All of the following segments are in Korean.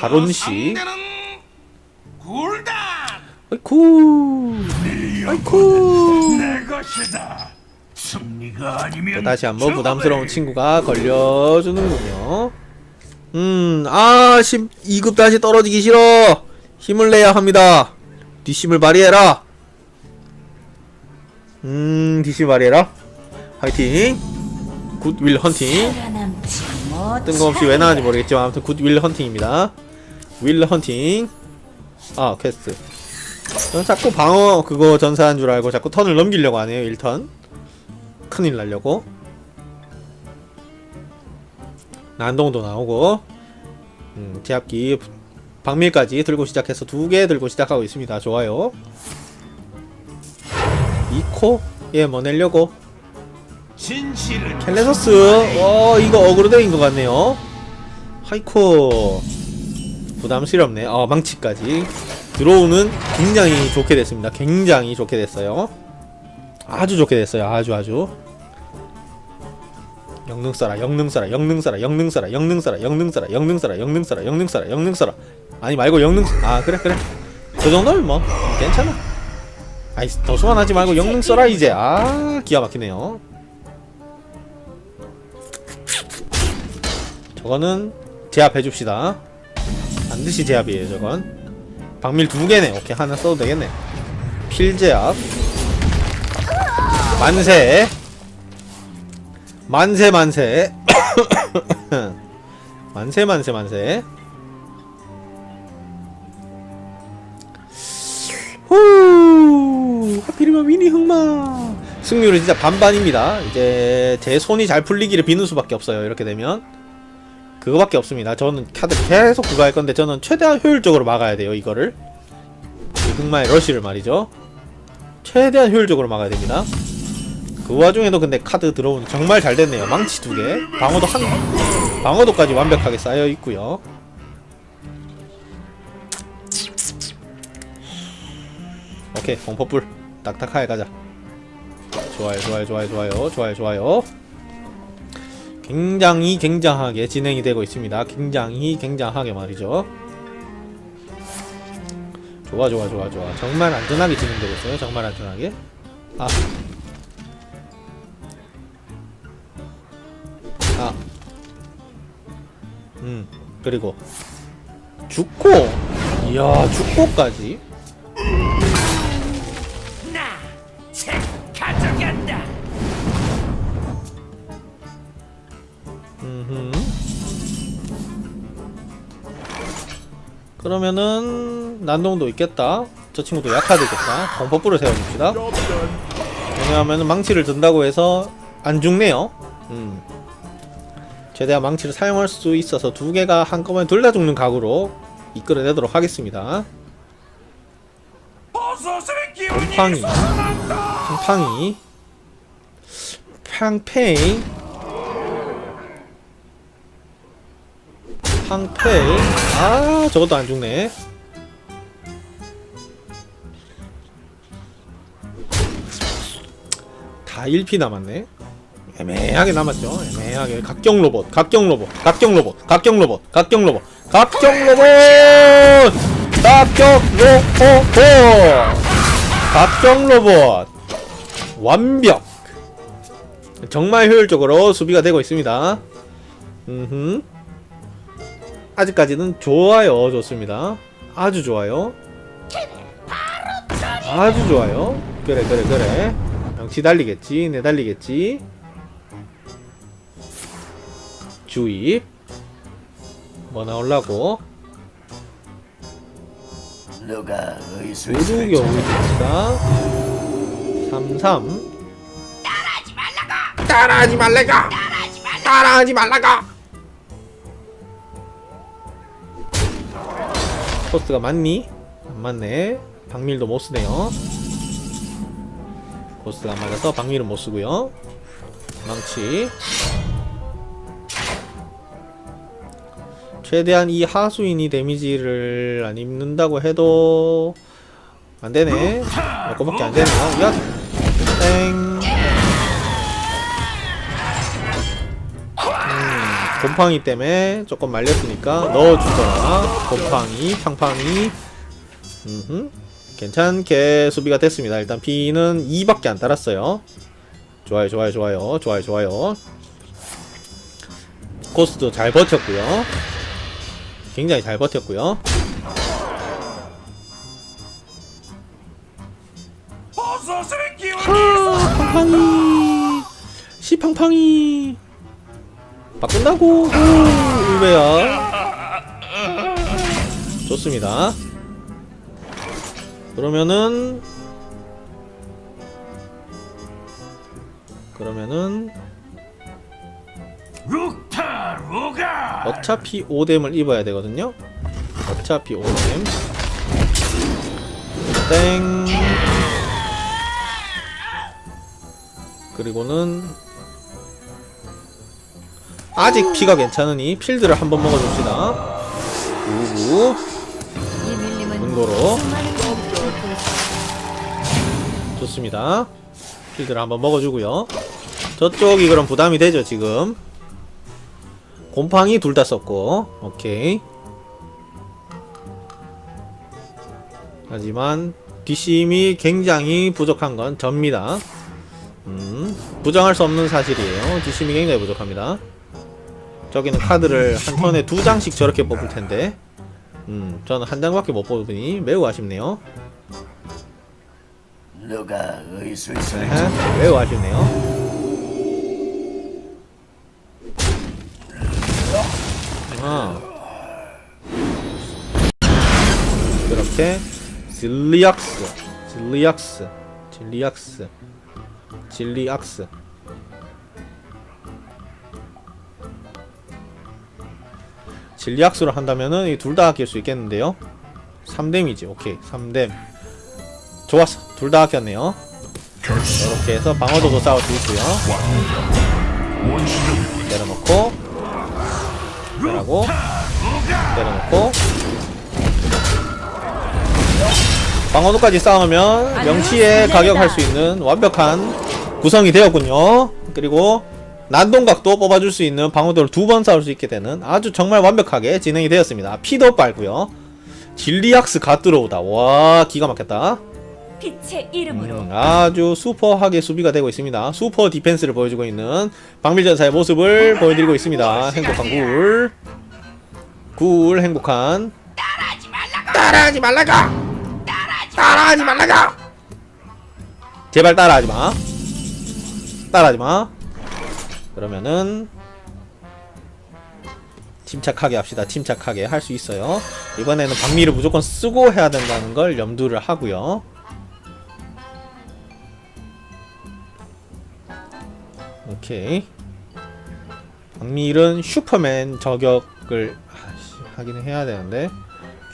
가론씨. 굴단 아이쿠. 아이쿠. 내 것이다. 승리가 아니면 또 다시 한번 부담스러운 친구가 걸려주는군요. 음, 아, 12급 다시 떨어지기 싫어. 힘을 내야 합니다. 뒷심을 발휘해라. 음, 뒷심 발휘해라. 화이팅. 굿 윌 헌팅. 못. 뜬금없이 왜 나왔는지 모르겠지만 아무튼 굿윌 헌팅입니다. 윌 헌팅. 아, 퀘스트. 저는 자꾸 방어 그거 전사한 줄 알고 자꾸 턴을 넘기려고 하네요, 1턴. 큰일 날려고. 난동도 나오고. 음, 제압기 방밀까지 들고 시작해서 두 개 들고 시작하고 있습니다. 좋아요. 이코? 예, 뭐 내려고. 진실을 켈레서스. 어 이거 어그로덱인 것 같네요. 하이코. 부담스럽네. 어 망치까지. 들어오는 굉장히 좋게 됐습니다. 굉장히 좋게 됐어요. 아주 좋게 됐어요. 아주 아주. 영능 써라 영능 써라 영능 써라 영능 써라 영능 써라 영능 써라 영능 써라 영능 써라 영능 써라 영능 써라. 아니 말고 영능 아 그래 그래. 그 정도면 뭐 괜찮아. 아이 더 소환하지 말고 영능 써라 이제. 아 기가 막히네요 저거는 제압해 줍시다. 반드시 제압이에요, 저건. 박밀 두 개네. 오케이, 하나 써도 되겠네. 필 제압. 만세. 만세, 만세. 만세, 만세, 만세. 후! 하필이면 미니 흑마. 승률은 진짜 반반입니다. 이제 제 손이 잘 풀리기를 비는 수밖에 없어요. 이렇게 되면. 그거밖에 없습니다. 저는 카드 계속 그거 할 건데 저는 최대한 효율적으로 막아야 돼요. 이거를 이 흑마의 러쉬를 말이죠. 최대한 효율적으로 막아야 됩니다. 그 와중에도 근데 카드 들어오는 정말 잘 됐네요. 망치 두 개, 방어도 한 방어도까지 완벽하게 쌓여 있고요. 오케이 공포불 딱딱하게 가자. 좋아요, 좋아요, 좋아요, 좋아요, 좋아요, 좋아요. 굉장히 굉장하게 진행이 되고 있습니다. 굉장히 굉장하게 말이죠. 좋아 좋아 좋아 좋아. 정말 안전하게 진행되고 있어요. 정말 안전하게. 아. 아. 음. 그리고 죽고. 이야, 죽고까지. 그러면은 난동도 있겠다. 저 친구도 약화되겠다. 공포불을 세워줍시다. 왜냐하면 망치를 든다고 해서 안 죽네요. 음. 최대한 망치를 사용할 수 있어서 두 개가 한꺼번에 둘 다 죽는 각으로 이끌어내도록 하겠습니다. 팡팡이. 팡팡이. 팡페 이. 팡페이. 아, 저것도 안 죽네. 다 1피 남았네. 애매하게 남았죠. 애매하게. 각경 로봇, 각경 로봇, 각경 로봇, 각경 로봇, 각경 로봇, 각경 로봇! 각경 로봇! 각경 로봇! 완벽! 정말 효율적으로 수비가 되고 있습니다. 음흠. 아직까지는 좋아요. 좋습니다. 아주 좋아요. 아주 좋아요. 그래, 그래, 그래. 명치 달리겠지. 내 달리겠지. 주입. 뭐 나올라고? 누가 의료교 의지입니다. 33. 따라하지 말라가! 따라하지 말라가! 코스가 맞니? 안 맞네. 박밀도 못 쓰네요. 코스가 안 맞아서 박밀은 못 쓰고요. 망치. 최대한 이 하수인이 데미지를 안 입는다고 해도 안 되네. 이거밖에 안 되네요. 야, 땡. 곰팡이 때문에 조금 말렸으니까 넣어주거나 곰팡이 팡팡이. 음흠. 괜찮게 수비가 됐습니다. 일단 피는 2밖에 안 달았어요. 좋아요 좋아요 좋아요 좋아요 좋아요. 코스도 잘 버텼고요. 굉장히 잘 버텼고요. 팡팡이. 시팡팡이 바꾼다고 오, 울베야 좋습니다. 그러면은 그러면은 어차피 오뎀을 입어야 되거든요. 어차피 오뎀. 땡. 그리고는 아직 피가 괜찮으니 필드를 한번 먹어줍시다. 밀림은 문고로. 좋습니다. 필드를 한번 먹어주고요. 저쪽이 그럼 부담이 되죠 지금? 곰팡이 둘 다 썼고. 오케이. 하지만 뒷심이 굉장히 부족한 건 접니다. 음, 부정할 수 없는 사실이에요. 뒷심이 굉장히 부족합니다 저기는 카드를 한 턴에 두 장씩 저렇게 뽑을 텐데 음, 저는 한 장밖에 못 뽑으니 매우 아쉽네요 누가 의술술 네, 매우 아쉽네요. 아. 이렇게 질리악스, 질리악스, 질리악스, 질리악스. 질리악스로 한다면은 이 둘 다 아낄 수 있겠는데요. 3뎀이지. 오케이. 3뎀. 좋았어. 둘 다 아꼈네요. 이렇게 해서 방어도도 있고요. 내려놓고 내려고 내려놓고 방어도까지 쌓으면 명치에 가격할 수 있는 완벽한 구성이 되었군요. 그리고 난동각도 뽑아줄 수 있는 방어도를 두 번 쌓을 수 있게 되는 아주 정말 완벽하게 진행이 되었습니다. 피도 빨고요. 질리악스 갓 들어오다. 와 기가 막혔다. 빛의 이름으로 음, 아주 슈퍼하게 수비가 되고 있습니다. 슈퍼 디펜스를 보여주고 있는 박밀전사의 모습을 보여드리고 있습니다. 행복한 굴. 굴 행복한. 따라하지 말라고! 따라하지 말라고! 제발 따라하지 마. 따라하지 마. 그러면은 침착하게 합시다. 침착하게 할 수 있어요. 이번에는 박미를 무조건 쓰고 해야 된다는 걸 염두를 하고요. 오케이. 박밀은 슈퍼맨 저격을 하기는 해야 되는데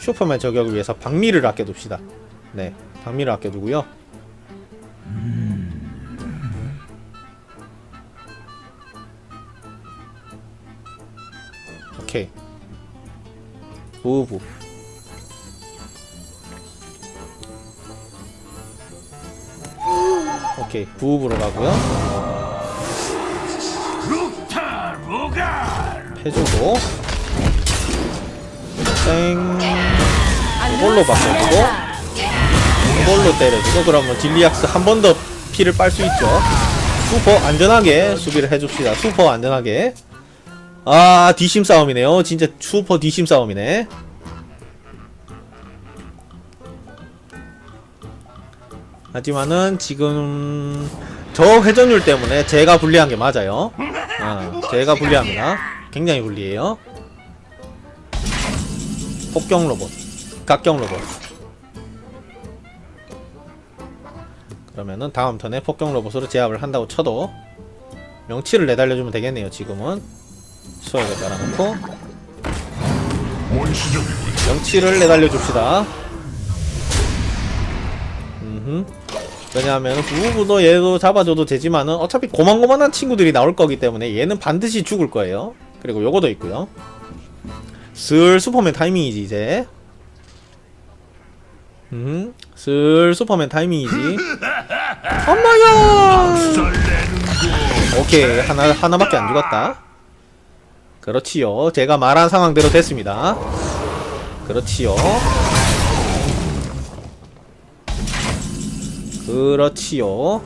슈퍼맨 저격을 위해서 박밀을 아껴둡시다. 네, 박밀을 아껴두고요. 오케이. 부부. 오케이, 부부로 가고요. 해주고. 땡. 이걸로 바꿔주고. 이걸로 때려주고. 그러면 딜리악스 한 번 더 피를 빨 수 있죠. 슈퍼 안전하게 수비를 해줍시다. 슈퍼 안전하게 아 뒷심 싸움이네요 진짜 슈퍼 뒷심 싸움이네 하지만은 지금 저 회전율 때문에 제가 불리한 게 맞아요 아, 제가 불리합니다. 굉장히 불리해요. 폭경 로봇, 각경 로봇. 그러면은 다음 턴에 폭경 로봇으로 제압을 한다고 쳐도 명치를 내달려주면 되겠네요. 지금은 수액을 깔아놓고 명치를 내달려 줍시다. 음흠. 왜냐하면 부부도 얘도 잡아줘도 되지만은 어차피 고만고만한 친구들이 나올 거기 때문에 얘는 반드시 죽을 거예요. 그리고 요거도 있고요. 슬 슈퍼맨 타이밍이지 이제. 음, 슬 슈퍼맨 타이밍이지. 엄마야. 오케이 하나 하나밖에 안 죽었다. 그렇지요. 제가 말한 상황대로 됐습니다. 그렇지요. 그렇지요.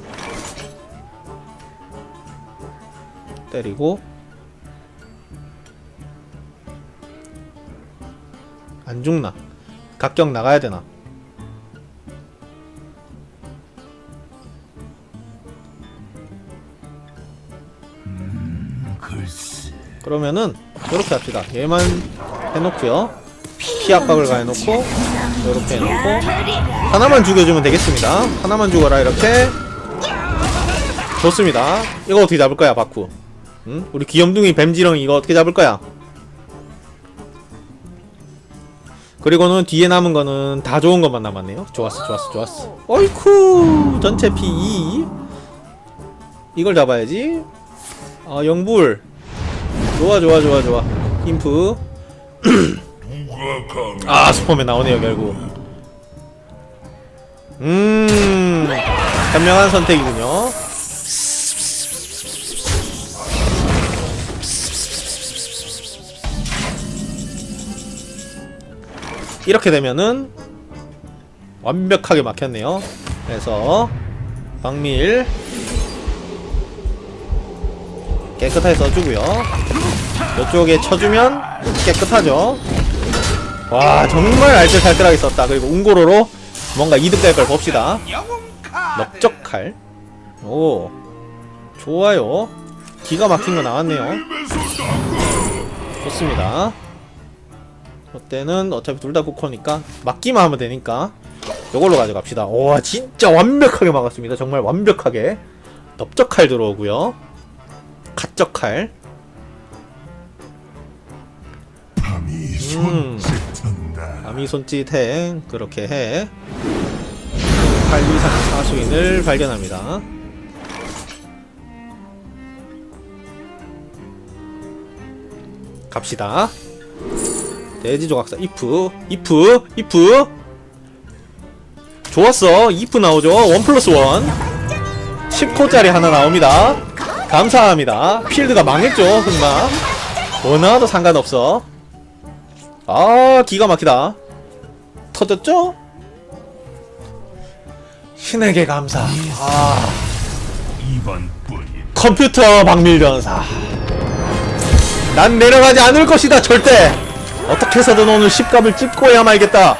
때리고 안 죽나? 각격 나가야 되나? 글쎄. 그러면은 이렇게 합시다. 얘만 해놓고요. 피 압박을 가해놓고 이렇게 해놓고 하나만 죽여주면 되겠습니다. 하나만 죽어라 이렇게 좋습니다. 이거 어떻게 잡을 거야 바쿠? 응? 우리 귀염둥이 뱀지렁이 이거 어떻게 잡을 거야? 그리고는 뒤에 남은 거는 다 좋은 것만 남았네요. 좋았어, 좋았어, 좋았어. 어이쿠 전체 피 2. 이걸 잡아야지. 아 영불. 좋아 좋아 좋아 좋아. 인프. 아 슈퍼맨 나오네요 결국. 음 현명한 선택이군요. 이렇게 되면은 완벽하게 막혔네요. 그래서 박밀 깨끗하게 써주고요. 이쪽에 쳐주면 깨끗하죠. 와 정말 알뜰살뜰하게 썼다. 그리고 웅고로로 뭔가 이득 될 걸 봅시다. 넓적칼 오 좋아요. 기가 막힌 거 나왔네요. 좋습니다. 이때는 어차피 둘다 쿠커니까 막기만 하면 되니까 요걸로 가져갑시다. 와 진짜 완벽하게 막았습니다. 정말 완벽하게. 넓적칼 들어오고요 갓적칼 음. 아미 손짓행 그렇게 해. 823 사수인을 발견합니다. 갑시다. 돼지조각사 이프 이프 이프. 좋았어. 이프 나오죠. 원 플러스 원. 10코짜리 하나 나옵니다 감사합니다. 필드가 망했죠 흑마. 원하도 상관없어. 아 기가 막히다. 터졌죠? 신에게 감사. 아. 컴퓨터 박밀전사. 난 내려가지 않을 것이다 절대. 어떻게 해서든 오늘 10갑을 찍고야 말겠다